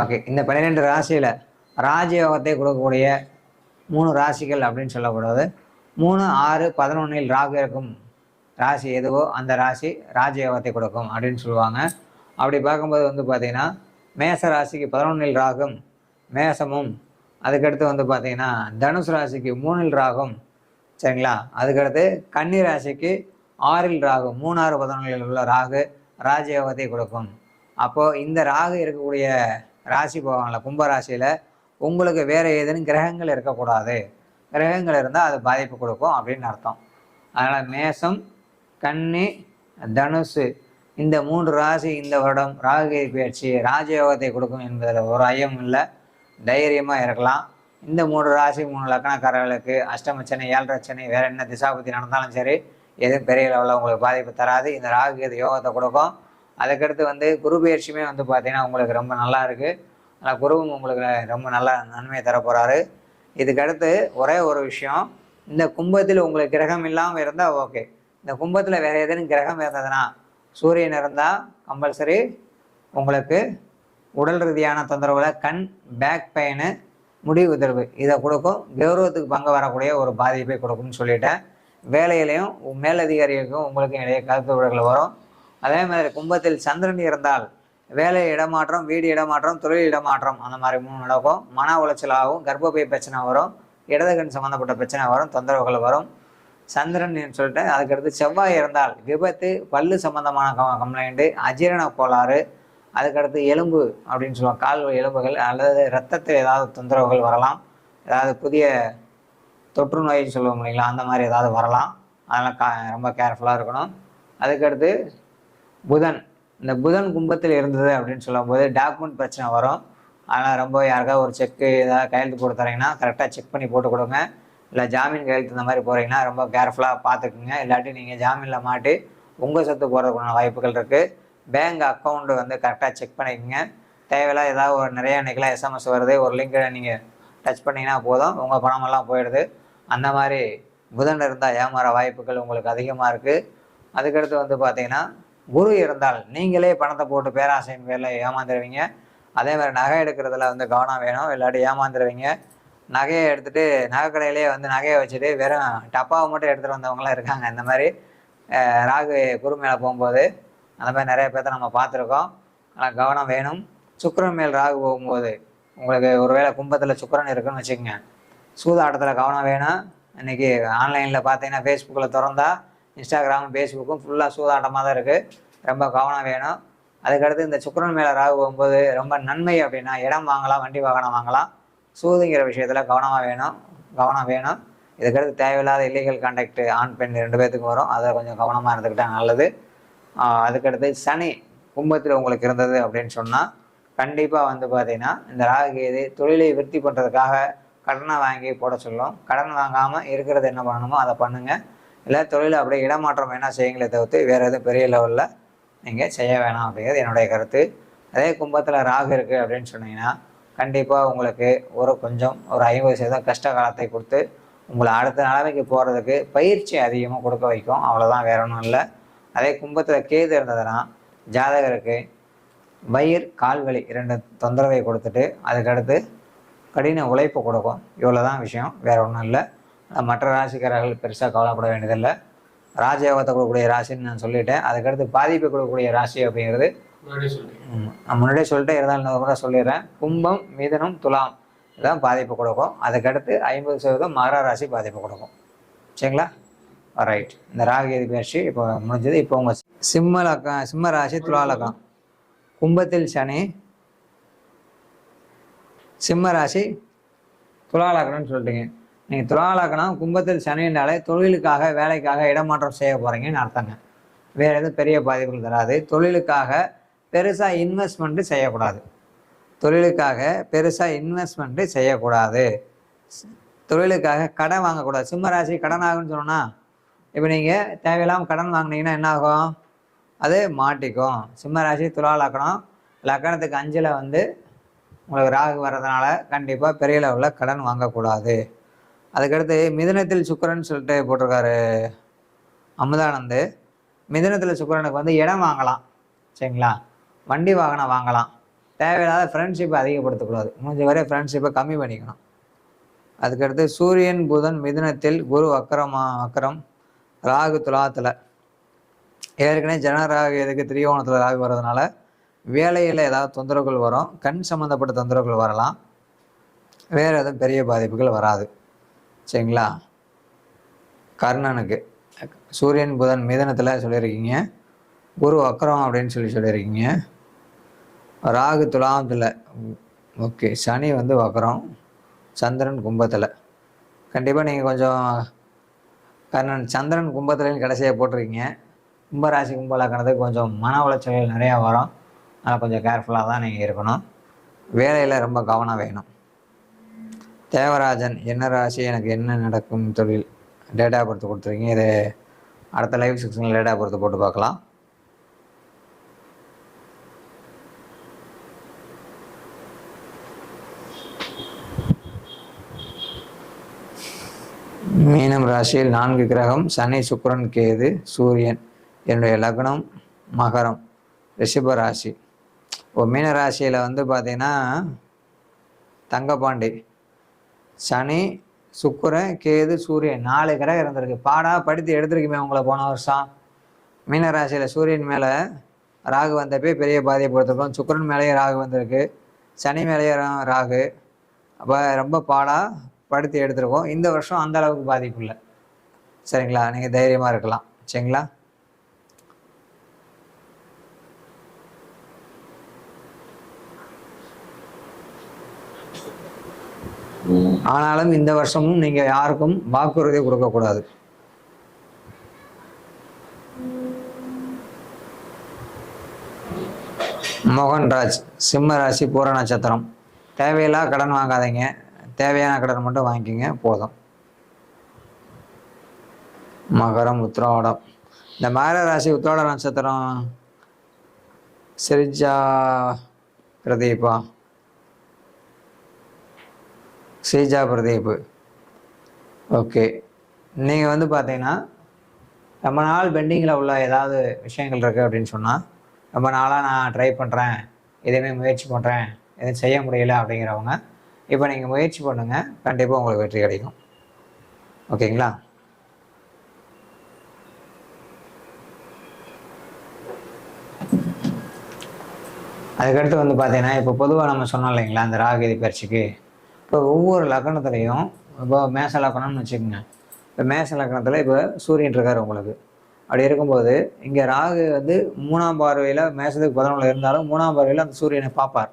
Okay இந்த பன்னிரெண்டு ராசியில் ராஜயோகத்தை கொடுக்கக்கூடிய மூணு ராசிகள் அப்படின்னு சொல்லக்கூடாது. மூணு ஆறு பதினொன்றில் ராகு இருக்கும் ராசி எதுவோ அந்த ராசி ராஜயோகத்தை கொடுக்கும் அப்படின்னு சொல்லுவாங்க. அப்படி பார்க்கும்போது வந்து பார்த்தீங்கன்னா மேச ராசிக்கு பதினொன்றில் ராகும் மேசமும் அதுக்கடுத்து வந்து பார்த்தீங்கன்னா தனுசு ராசிக்கு மூணில் ராகும் சரிங்களா? அதுக்கடுத்து கன்னி ராசிக்கு ஆறில் ராகு மூணாறு பதினொன்றில் உள்ள ராகு ராஜயோகத்தை கொடுக்கும். அப்போது இந்த ராகு இருக்கக்கூடிய ராசி போவாங்கள கும்பராசியில் உங்களுக்கு வேறு ஏதேனும் கிரகங்கள் இருக்கக்கூடாது. கிரகங்கள் இருந்தால் அது பாதிப்பு கொடுக்கும் அப்படின்னு அர்த்தம். அதனால் மேசம் கன்னி தனுசு இந்த மூன்று ராசி இந்த வருடம் ராகுகிரி பயிற்சி ராஜயோகத்தை கொடுக்கும் என்பதில் ஒரு ஐயம் இல்லை. தைரியமாக இருக்கலாம். இந்த மூன்று ராசி மூணு லக்கணக்காரர்களுக்கு அஷ்டமச்சனை ஏழரச்சனை வேறு என்ன திசாபுத்தி நடந்தாலும் சரி எதுவும் பெரிய லெவலில் உங்களுக்கு பாதிப்பு தராது. இந்த ராகு யோகத்தை கொடுக்கும். அதுக்கடுத்து வந்து குரு பயிற்சியுமே வந்து பார்த்தீங்கன்னா உங்களுக்கு ரொம்ப நல்லா இருக்குது ஆனால் குருவும் உங்களுக்கு ரொம்ப நல்லா நன்மையை தரப்போகிறாரு இதுக்கடுத்து ஒரே ஒரு விஷயம் இந்த கும்பத்தில் உங்களுக்கு கிரகம் இல்லாமல் இருந்தால் ஓகே. இந்த கும்பத்தில் வேறு ஏதேனும் கிரகம் இருந்ததுன்னா சூரியன் இருந்தால் கம்பல்சரி உங்களுக்கு உடல் ரீதியான தொந்தரவுல கண் பேக் பெயின் முடி உதர்வு இதை கொடுக்கும். கௌரவத்துக்கு பங்கு வரக்கூடிய ஒரு பாதிப்பை கொடுக்கும்னு சொல்லிட்டேன். வேலையிலையும் மேலதிகாரிகளுக்கும் உங்களுக்கும் இடையே கருத்து உடல்கள் வரும். அதே மாதிரி கும்பத்தில் சந்திரன் இருந்தால் வேலை இடமாற்றம் வீடு இடமாற்றம் தொழில் இடமாற்றம் அந்த மாதிரி மூணு நடக்கும். மன உளைச்சலாகவும் கர்ப்பப்பை பிரச்சனை வரும் இடது கண் சம்மந்தப்பட்ட பிரச்சனை வரும் தொந்தரவுகள் வரும். சந்திரன் சொல்லிட்டு அதுக்கடுத்து செவ்வாய் இருந்தால் விபத்து பல்லு சம்பந்தமான கம்ப்ளைண்ட்டு அஜீரண கோளாறு அதுக்கடுத்து எலும்பு அப்படின்னு சொல்லுவாங்க. கால் எலும்புகள் அல்லது ரத்தத்தில் ஏதாவது தொந்தரவுகள் வரலாம். ஏதாவது புதிய தொற்று நோய்னு சொல்லுவோம் இல்லைங்களா? அந்த மாதிரி ஏதாவது வரலாம். அதெல்லாம் கா ரொம்ப கேர்ஃபுல்லாக இருக்கணும். அதுக்கடுத்து புதன் இந்த புதன் கும்பத்தில் இருந்தது அப்படின்னு சொல்லும்போது டாக்குமெண்ட் பிரச்சனை வரும். ஆனால் ரொம்ப யாருக்காவது ஒரு செக்கு ஏதாவது கையெழுத்து போட்டு தரீங்கன்னா கரெக்டாக செக் பண்ணி போட்டு கொடுங்க. இல்லை ஜாமீன் கையெழுத்து இந்த மாதிரி போகிறீங்கன்னா ரொம்ப கேர்ஃபுல்லாக பார்த்துக்குங்க. இல்லாட்டி நீங்கள் ஜாமீனில் மாட்டி உங்கள் சொத்து போகிறதுக்கான வாய்ப்புகள் இருக்குது பேங்க் அக்கௌண்ட்டு வந்து கரெக்டாக செக் பண்ணிக்கோங்க. தேவையில்லாத ஏதாவது ஒரு நிறைய இன்றைக்கெலாம் எஸ்எம்எஸ் வருது. ஒரு லிங்கை நீங்கள் டச் பண்ணிங்கன்னா போதும். உங்கள் பணமெல்லாம் போயிடுது. அந்த மாதிரி புதன் இருந்தால் ஏமாற வாய்ப்புகள் உங்களுக்கு அதிகமாக இருக்குது அதுக்கடுத்து வந்து பார்த்தீங்கன்னா குரு இருந்தால் நீங்களே பணத்தை போட்டு பேராசையின் பேரில் ஏமாந்துருவீங்க. அதே மாதிரி நகை எடுக்கிறதுல வந்து கவனம் வேணும். இல்லாட்டி ஏமாந்துருவீங்க. நகையை எடுத்துகிட்டு நகைக்கடையிலே வந்து நகையை வச்சுட்டு வெறும் டப்பாவை மட்டும் எடுத்துகிட்டு வந்தவங்களாம் இருக்காங்க. இந்த மாதிரி ராகு குரு மேலே போகும்போது அந்த மாதிரி நிறைய பேர்த்த நம்ம பார்த்துருக்கோம். ஆனால் கவனம் வேணும். சுக்கரன் மேல் ராகு போகும்போது உங்களுக்கு ஒருவேளை கும்பத்தில் சுக்கரன் இருக்குன்னு வச்சுக்கோங்க. சூதாட்டத்தில் கவனம் வேணும். இன்றைக்கி ஆன்லைனில் பார்த்தீங்கன்னா ஃபேஸ்புக்கில் திறந்தா இன்ஸ்டாகிராமும் ஃபேஸ்புக்கும் ஃபுல்லாக சூதாட்டமாக தான் இருக்குது ரொம்ப கவனம் வேணும். அதுக்கடுத்து இந்த சுக்கரன் மேலே ராகு போகும்போது ரொம்ப நன்மை அப்படின்னா இடம் வாங்கலாம் வண்டி வாகனம் வாங்கலாம். சூதுங்கிற விஷயத்தில் கவனமாக வேணும். கவனம் வேணும். இதுக்கடுத்து தேவையில்லாத இல்லீகல் கான்டாக்ட் ஆண் பெண் ரெண்டு பேர்த்துக்கும் வரும். அதை கொஞ்சம் கவனமாக இருந்துக்கிட்டா நல்லது. அதுக்கடுத்து சனி கும்பத்தில் உங்களுக்கு இருந்தது அப்படின்னு சொன்னால் கண்டிப்பாக வந்து பார்த்தீங்கன்னா இந்த ராகு கேது தொழிலை விருத்தி பண்ணுறதுக்காக கடனை வாங்கி போட சொல்லும். கடன் வாங்காமல் இருக்கிறது என்ன பண்ணணுமோ அதை பண்ணுங்கள் இல்லை தொழில் அப்படியே இடமாற்றம் வேணால் செய்யுங்களே தவிர்த்து வேறு எதுவும் பெரிய லெவலில் நீங்கள் செய்ய வேணாம் அப்படிங்கிறது என்னுடைய கருத்து. அதே கும்பத்தில் ராகு இருக்குது அப்படின்னு சொன்னீங்கன்னா கண்டிப்பாக உங்களுக்கு ஒரு கொஞ்சம் ஒரு ஐம்பது சதவீதம் கஷ்ட காலத்தை கொடுத்து உங்களை அடுத்த நிலைமைக்கு போகிறதுக்கு பயிற்சி அதிகமாக கொடுக்க வைக்கும். அவ்வளோதான் வேற ஒன்றும் இல்லை. அதே கும்பத்தில் கேது இருந்ததுன்னா ஜாதகருக்கு வயிறு கால்வலி இரண்டு தொந்தரவை கொடுத்துட்டு அதுக்கடுத்து கடின உழைப்பு கொடுக்கும். இவ்வளோ தான் விஷயம் வேற ஒன்றும் இல்லை. மற்ற ராசிக்காரர்கள் பெருசாக கவலைப்பட வேண்டியதில்லை. ராஜயோகத்தை கொடுக்கக்கூடிய ராசின்னு நான் சொல்லிட்டேன். அதுக்கடுத்து பாதிப்பு கொடுக்கக்கூடிய ராசி அப்படிங்கிறது முன்னாடியே நான் சொல்லிட்டு இருந்தாலும் இன்னொரு முறை சொல்லிடுறேன். கும்பம் மிதுனம் துலாம் இதான் பாதிப்பு கொடுக்கும். அதுக்கடுத்து ஐம்பது சதவீதம் மகர ராசி பாதிப்பு கொடுக்கும். சரிங்களா? ரைட் இந்த ராககேது பயிற்சி இப்போ முடிஞ்சது. இப்போ உங்கள் சிம்ம லக்கம் சிம்ம ராசி துலா லக்கம் கும்பத்தில் சனி சிம்ம ராசி துலா லக்னம்னு சொல்லிட்டீங்க. நீங்கள் துலா கும்பத்தில் சனினாலே தொழிலுக்காக வேலைக்காக இடமாற்றம் செய்ய போகிறீங்கன்னு அர்த்தங்க. வேறு எதுவும் பெரிய பாதிப்புகள் தராது. தொழிலுக்காக பெருசாக இன்வெஸ்ட்மெண்ட்டு செய்யக்கூடாது. தொழிலுக்காக பெருசாக இன்வெஸ்ட்மெண்ட்டு செய்யக்கூடாது. தொழிலுக்காக கடன் வாங்கக்கூடாது. சிம்ம ராசி கடன் ஆகுன்னு சொன்னோன்னா இப்போ நீங்கள் தேவையில்லாமல் கடன் வாங்குனீங்கன்னா என்ன ஆகும்? அது மாட்டிக்கும். சிம்ம ராசி துலா லக்கணம் லக்கணத்துக்கு அஞ்சில் வந்து உங்களுக்கு ராகு வர்றதுனால கண்டிப்பாக பெரிய லெவலில் கடன் வாங்கக்கூடாது. அதுக்கடுத்து மிதனத்தில் சுக்கரன் சொல்லிட்டு போட்டிருக்காரு அமுதானந்து. மிதுனத்தில் சுக்கரனுக்கு வந்து இடம் வாங்கலாம். சரிங்களா? வண்டி வாகனம் வாங்கலாம். தேவையில்லாத ஃப்ரெண்ட்ஷிப்பை அதிகப்படுத்தக்கூடாது. முடிஞ்ச வரை ஃப்ரெண்ட்ஷிப்பை கம்மி பண்ணிக்கணும். அதுக்கடுத்து சூரியன் புதன் மிதுனத்தில் குரு அக்கரமா அக்கரம் ராகு துலாத்தில். ஏற்கனவே ஜனராகு எதுக்கு திரியோணத்தில் ராகு வர்றதுனால வேலையில் ஏதாவது தொந்தரவுகள் வரும். கண் சம்மந்தப்பட்ட தொந்தரவுகள் வரலாம். வேறு எதுவும் பெரிய பாதிப்புகள் வராது. சரிங்களா? கர்ணனுக்கு. சூரியன் புதன் மிதனத்தில் சொல்லியிருக்கீங்க. குரு அக்கரம் அப்படின்னு சொல்லி சொல்லியிருக்கீங்க. ராகு துலாமத்தில் ஓகே சனி வந்து வக்கரம். சந்திரன் கும்பத்தில். கண்டிப்பாக நீங்கள் கொஞ்சம் கர்ணன் சந்திரன் கும்பத்துலேயும் கடைசியாக போட்டிருக்கீங்க. கும்பராசி கும்பலாக்கணத்துக்கு கொஞ்சம் மன உளைச்சல்கள் நிறையா வரும். அதனால் கொஞ்சம் கேர்ஃபுல்லாக தான் நீங்கள் இருக்கணும். வேலையில் ரொம்ப கவனம் வேணும். தேவராஜன் என்ன ராசி எனக்கு என்ன நடக்கும் தொழில்? டேட்டா பொறுத்து கொடுத்துருக்கீங்க. இது அடுத்த லைவ் செக்ஷனில் டேட்டா பொறுத்து போட்டு பார்க்கலாம். மீனம் ராசியில் நான்கு கிரகம் சனி சுக்கரன் கேது சூரியன். என்னுடைய லக்னம் மகரம் ரிஷப ராசி. இப்போ மீன ராசியில் வந்து பார்த்தீங்கன்னா தங்கப்பாண்டி. சனி சுக்கரன் கேது சூரியன் நாலு கிரகம் இருந்திருக்கு. பாடா படித்து எடுத்திருக்குமே உங்களை போன வருஷம். மீனராசியில் சூரியன் மேலே ராகு வந்தப்பே பெரிய பாதையை கொடுத்துருக்கோம் சுக்கிரன் மேலேயும் ராகு வந்திருக்கு. சனி மேலேயும் ராகு. அப்போ ரொம்ப பாடாக படித்து எடுத்திருக்கோம். இந்த வருஷம் அந்த அளவுக்கு பாதிப்பு இல்லை. சரிங்களா? நீங்கள் தைரியமாக இருக்கலாம். சரிங்களா? ஆனாலும் இந்த வருஷமும் நீங்கள் யாருக்கும் வாக்குறுதி கொடுக்கக்கூடாது மோகன்ராஜ் சிம்ம ராசி பூர நட்சத்திரம். தேவையில்லா கடன் வாங்காதீங்க. தேவையான கடன் மட்டும் வாங்கிக்கோங்க போதும். மகரம் உத்திராடம். இந்த மகர ராசி உத்திராட நட்சத்திரம் சிரிஜா பிரதீபா ஸ்ரீஜா பிரதீப் ஓகே நீங்கள் வந்து பார்த்தீங்கன்னா ரொம்ப நாள் பெண்டிங்கில் உள்ள ஏதாவது விஷயங்கள் இருக்குது அப்படின்னு சொன்னால் ரொம்ப நாளாக நான் ட்ரை பண்ணுறேன் எதுவுமே முயற்சி பண்ணுறேன் எதுவும் செய்ய முடியல அப்படிங்கிறவங்க இப்போ நீங்கள் முயற்சி பண்ணுங்கள் கண்டிப்பாக உங்களுக்கு வெற்றி கிடைக்கும். ஓகேங்களா? அதுக்கடுத்து வந்து பார்த்தீங்கன்னா இப்போ பொதுவாக நம்ம சொன்னோம் இல்லைங்களா அந்த ராகதி பயிற்சிக்கு? இப்போ ஒவ்வொரு லக்கணத்துலேயும் இப்போ மேச லக்கணம்னு வச்சுக்கோங்க. இப்போ மேச லக்கணத்தில் இப்போ சூரியன் இருக்கார் உங்களுக்கு. அப்படி இருக்கும்போது இங்கே ராகு வந்து மூணாம் பார்வையில் மேசத்துக்கு பதினொன்றில் இருந்தாலும் மூணாம் பார்வையில் அந்த சூரியனை பார்ப்பார்.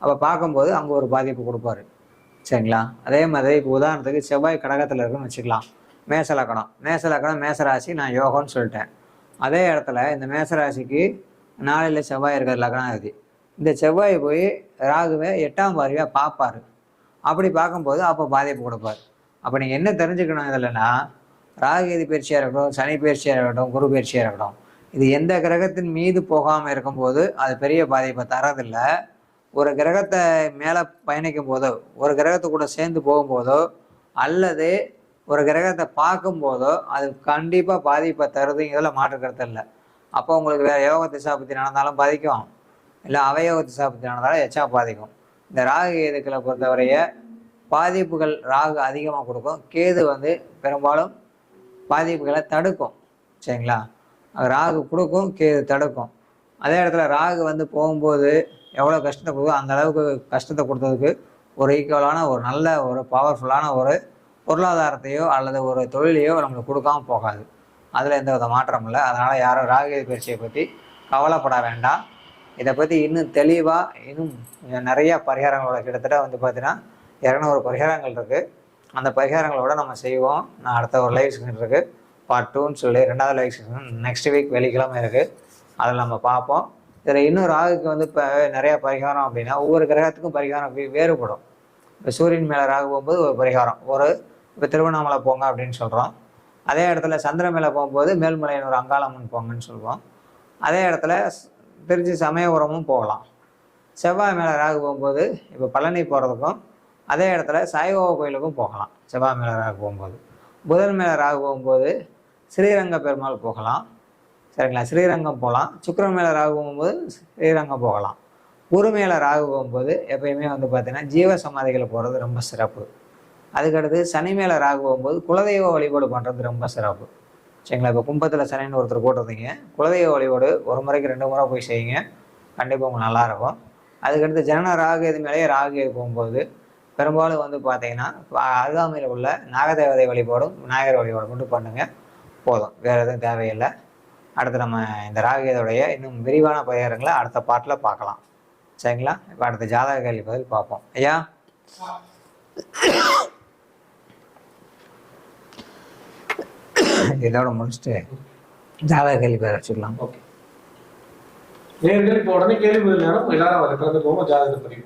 அப்போ பார்க்கும்போது அங்கே ஒரு பாதிப்பு கொடுப்பாரு. சரிங்களா? அதே மாதிரி இப்போ உதாரணத்துக்கு செவ்வாய் கடகத்தில் இருக்குன்னு வச்சுக்கலாம். மேச லக்கணம். மேச லக்கணம் மேசராசி நான் யோகம்னு சொல்லிட்டேன். அதே இடத்துல இந்த மேசராசிக்கு நாளையில் செவ்வாய் இருக்கிற லக்னாதிபதி இந்த செவ்வாய் போய் ராகுவை எட்டாம் பார்வையாக பார்ப்பாரு. அப்படி பார்க்கும்போது அப்போ பாதிப்பு கொடுப்பார். அப்போ நீங்கள் என்ன தெரிஞ்சுக்கணும் இதில்னா ராகுகேது பயிற்சியாக இருக்கட்டும் சனி பயிற்சியாக இருக்கட்டும் குரு பயிற்சியாக இருக்கட்டும் இது எந்த கிரகத்தின் மீது போகாமல் இருக்கும்போது அது பெரிய பாதிப்பை தரதில்லை ஒரு கிரகத்தை மேலே பயணிக்கும் போதோ ஒரு கிரகத்தை கூட சேர்ந்து போகும்போதோ அல்லது ஒரு கிரகத்தை பார்க்கும்போதோ அது கண்டிப்பாக பாதிப்பை தருதுங்கிறதுல மாற்று கருத்து இல்லை. அப்போ உங்களுக்கு வேறு யோக திசாபத்தி நடந்தாலும் பாதிக்கும். இல்லை அவயோக திசாபத்தி நடந்தாலும் எச்சா பாதிக்கும். இந்த ராகு கேதுக்களை பொறுத்தவரைய பாதிப்புகள் ராகு அதிகமாக கொடுக்கும். கேது வந்து பெரும்பாலும் பாதிப்புகளை தடுக்கும். சரிங்களா? ராகு கொடுக்கும் கேது தடுக்கும். அதே இடத்துல ராகு வந்து போகும்போது எவ்வளோ கஷ்டத்தை கொடுக்கும் அந்த அளவுக்கு கஷ்டத்தை கொடுத்ததுக்கு ஒரு ஈக்குவலான ஒரு நல்ல ஒரு பவர்ஃபுல்லான ஒரு பொருளாதாரத்தையோ அல்லது ஒரு தொழிலையோ நம்மளுக்கு கொடுக்காம போகாது. அதில் எந்த வித மாற்றம் இல்லை. அதனால் யாரும் ராகு பயிற்சியை பற்றி கவலைப்பட வேண்டாம். இதை பற்றி இன்னும் தெளிவாக இன்னும் நிறைய பரிகாரங்களோட கிட்டத்தட்ட வந்து பார்த்தீங்கன்னா இரநூறு பரிகாரங்கள் இருக்குது அந்த பரிகாரங்களோட நம்ம செய்வோம். நான் அடுத்த ஒரு லைவ் செக்ஷன் இருக்குது பார்ட் டூன்னு சொல்லி ரெண்டாவது லைவ் செக்ஷன் நெக்ஸ்ட் வீக் வெள்ளிக்கிழமை இருக்குது அதில் நம்ம பார்ப்போம். இதில் இன்னும் ராகுக்கு வந்து இப்போ நிறையா பரிகாரம் அப்படின்னா ஒவ்வொரு கிரகத்துக்கும் பரிகாரம் வேறுபடும். இப்போ சூரியன் மேலே ராகு போகும்போது ஒரு பரிகாரம். ஒரு இப்போ திருவண்ணாமலை போங்க அப்படின்னு சொல்கிறோம் அதே இடத்துல சந்திரன் மேலே போகும்போது மேல்மலையின் ஒரு அங்காளம்மன் போங்கன்னு சொல்லுவோம். அதே இடத்துல திருச்சி சமயபுரமும் போகலாம். செவ்வாய் மேலே ராகு போகும்போது இப்போ பழனி போகிறதுக்கும் அதே இடத்துல சாய்பாபா கோயிலுக்கும் போகலாம். செவ்வாய் மேலே ராகு போகும்போது. புதன் மேலே ராகு போகும்போது ஸ்ரீரங்க பெருமாள் போகலாம். சரிங்களா? ஸ்ரீரங்கம் போகலாம். சுக்கரன் மேலே ராகு போகும்போது ஸ்ரீரங்கம் போகலாம். குரு மேலே ராகு போகும்போது எப்பயுமே வந்து பார்த்தீங்கன்னா ஜீவ சமாதிகளை போகிறது ரொம்ப சிறப்பு. அதுக்கடுத்து சனி மேலே ராகு போகும்போது குலதெய்வ வழிபாடு பண்ணுறது ரொம்ப சிறப்பு. சரிங்களா? இப்போ கும்பத்தில் சனின்னு ஒருத்தர் போட்டிருந்தீங்க. குலதெய்வ வழிபாடு ஒரு முறைக்கு ரெண்டு முறை போய் செய்யுங்க. கண்டிப்பாக உங்களுக்கு நல்லாயிருக்கும் அதுக்கடுத்து ஜனன ராகு இது மேலேயே ராகு போகும்போது பெரும்பாலும் வந்து பார்த்தீங்கன்னா அருகாமையில் உள்ள நாகதேவதை வழிபாடும் விநாயகர் வழிபாடும் மட்டும் பண்ணுங்கள் போதும். வேறு எதுவும் தேவையில்லை. அடுத்து நம்ம இந்த ராகுகேதுடைய இன்னும் விரிவான பரிகாரங்களை அடுத்த பாட்டில் பார்க்கலாம். சரிங்களா? இப்போ அடுத்த ஜாதக கேள்வி பதில் பார்ப்போம். ஐயா? இதோட முடிச்சுட்டு ஜாதக கேள்வி பதில் வச்சுக்கலாம். ஓகே நேர்கள் இப்போ உடனே கேள்வி பதில் நேரம் எல்லாரும் அதில் கலந்து போவோம் ஜாதகத்தை பதிவு